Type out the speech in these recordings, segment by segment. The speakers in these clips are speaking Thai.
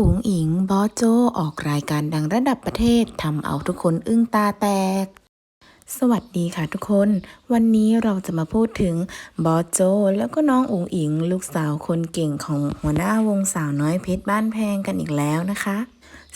อุ๋งอิงบอสโจออกรายการดังระดับประเทศทำเอาทุกคนอึ้งตาแตก สวัสดีค่ะทุกคน วันนี้เราจะมาพูดถึงบอสโจแล้วก็น้องอุ๋งอิง ลูกสาวคนเก่งของหัวหน้าวงสาวน้อยเพชรบ้านแพงกันอีกแล้วนะคะ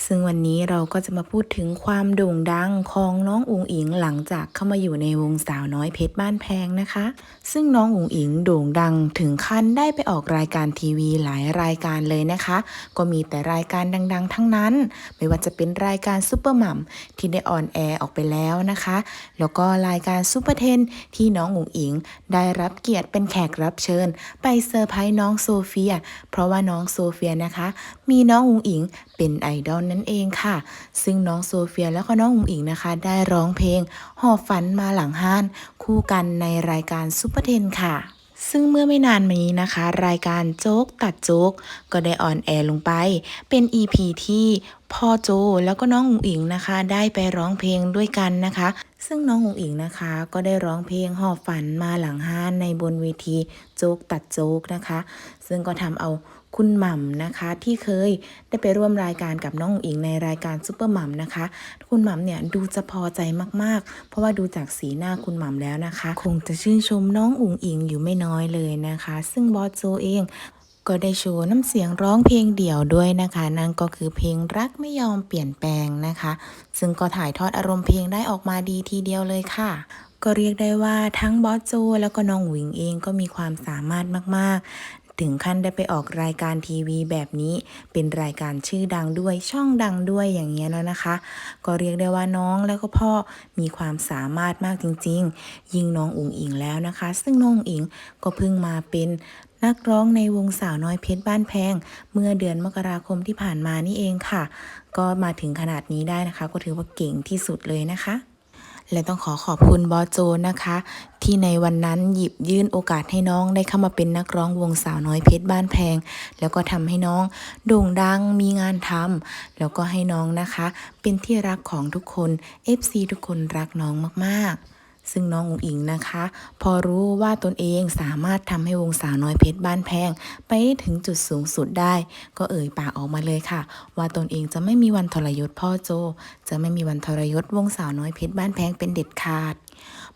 ซึ่งวันนี้เราก็จะมาพูดถึงความโด่งดังของน้องอุ๋งอิงหลังจากเข้ามาอยู่ในวงสาวน้อยเพชรบ้านแพงนะคะ ซึ่งน้องอุ๋งอิงโด่งดังถึงขั้นได้ไปออกรายการทีวีหลายรายการเลยนะคะ ก็มีแต่รายการดังๆ ทั้งนั้น ไม่ว่าจะเป็นรายการซูเปอร์มัมที่ได้ออนแอร์ออกไปแล้วนะคะ แล้วก็รายการซูเปอร์เทนที่น้องอุ๋งอิง ได้รับเกียรติเป็นแขกรับเชิญ ไปเซอร์ไพรส์น้องโซเฟีย เพราะว่าน้องโซเฟียนะคะ มีน้องอุ๋งอิงเป็นไอดอลนั่นเองค่ะ ซึ่งน้องโซเฟียและก็น้องอุ๋งอิงนะคะ ได้ร้องเพลงหอบฝันมาหลังห้าน คู่กันในรายการซูเปอร์เทนค่ะซึ่งเมื่อไม่นานมานี้นะคะ รายการโจ๊กตัดโจ๊ก ก็ได้ออนแอร์ลงไป เป็น EP ที่พ่อโจแล้วก็น้องอุ๋งอิงนะคะ ได้ไปร้องเพลงด้วยกันนะคะ ซึ่งน้องอุ๋งอิงนะคะ ก็ได้ร้องเพลงหอบฝันมาหลังห้านในบนเวทีโจ๊กตัดโจ๊กนะคะ ซึ่งก็ทำเอาคุณหม่ำนะคะที่เคยได้ไปร่วมรายการกับน้องอุ๋งอิงในรายการซูเปอร์หม่ำนะคะ คุณหม่ำเนี่ยดูจะพอใจมากๆ เพราะว่าดูจากสีหน้าคุณหม่ำแล้วนะคะ คงจะชื่นชมน้องอุ๋งอิงอยู่ไม่น้อยเลยนะคะ ซึ่งบอสโจเอง ก็ได้โชว์น้ำเสียงร้องเพลงเดี่ยวด้วยนะคะ นั่นก็คือเพลงรักไม่ยอมเปลี่ยนแปลงนะคะ ซึ่งก็ถ่ายทอดอารมณ์เพลงได้ออกมาดีทีเดียวเลยค่ะก็เรียกได้ว่าทั้งบอสโจแล้วก็น้องหวิงเองก็มีความสามารถมาก ๆ ถึงขั้นได้ไปออกรายการทีวีแบบนี้ เป็นรายการชื่อดังด้วยช่องดังด้วยอย่างเงี้ยแล้วนะคะ ก็เรียกได้ว่าน้องแล้วก็พ่อมีความสามารถมากจริง ๆ ยิ่งน้องอุ๋งอิงแล้วนะคะ ซึ่งน้องอุ๋งอิงก็เพิ่งมาเป็น นักร้องในวงสาวน้อยเพชรบ้านแพง เมื่อเดือนมกราคมที่ผ่านมานี่เองค่ะ ก็มาถึงขนาดนี้ได้นะคะ ก็ถือว่าเก่งที่สุดเลยนะคะ และต้องขอขอบคุณบอโจนะคะ ที่ในวันนั้นหยิบยื่นโอกาสให้น้องได้เข้ามาเป็นนักร้องวงสาวน้อยเพชรบ้านแพง แล้วก็ทำให้น้องโด่งดังมีงานทำแล้วก็ให้น้องนะคะ เป็นที่รักของทุกคน FC ทุกคนรักน้องมากๆ ซึ่งน้องอุ๋งอิงนะคะ พอรู้ว่าตนเองสามารถทำให้วงสาวน้อยเพชรบ้านแพง ไปถึงจุดสูงสุดได้ ก็เอ่ยปากออกมาเลยค่ะ ว่าตนเองจะไม่มีวันทรยศพ่อโจ จะไม่มีวันทรยศวงสาวน้อยเพชรบ้านแพงเป็นเด็ดขาด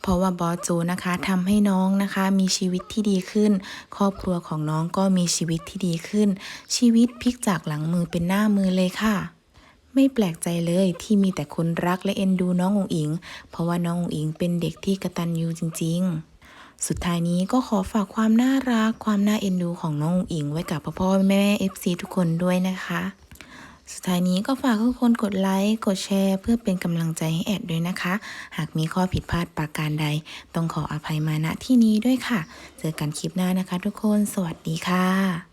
เพราะว่าบอสโจนะคะทำให้น้องนะคะมีชีวิตที่ดีขึ้น ครอบครัวของน้องก็มีชีวิตที่ดีขึ้น ชีวิตพลิกจากหลังมือเป็นหน้ามือเลยค่ะ ไม่แปลกใจเลยที่มีแต่คนรักและเอ็นดูน้องอุงอิง เพราะว่าน้องอุงอิงเป็นเด็กที่กระตันยูจริง ๆ สุดท้ายนี้ก็ขอฝากความน่ารักความน่าเอ็นดูของน้องอุงอิง ไว้กับพ่อพ่อแม่เอฟซีทุกคนด้วยนะคะ สุดท้ายนี้ก็ฝากทุกคนกดไลค์กดแชร์ เพื่อเป็นกำลังใจให้แอดด้วยนะคะ หากมีข้อผิดพลาดประการใด ต้องขออภัยมาณที่นี้ด้วยค่ะ เจอกันคลิปหน้านะคะ ทุกคน สวัสดีค่ะ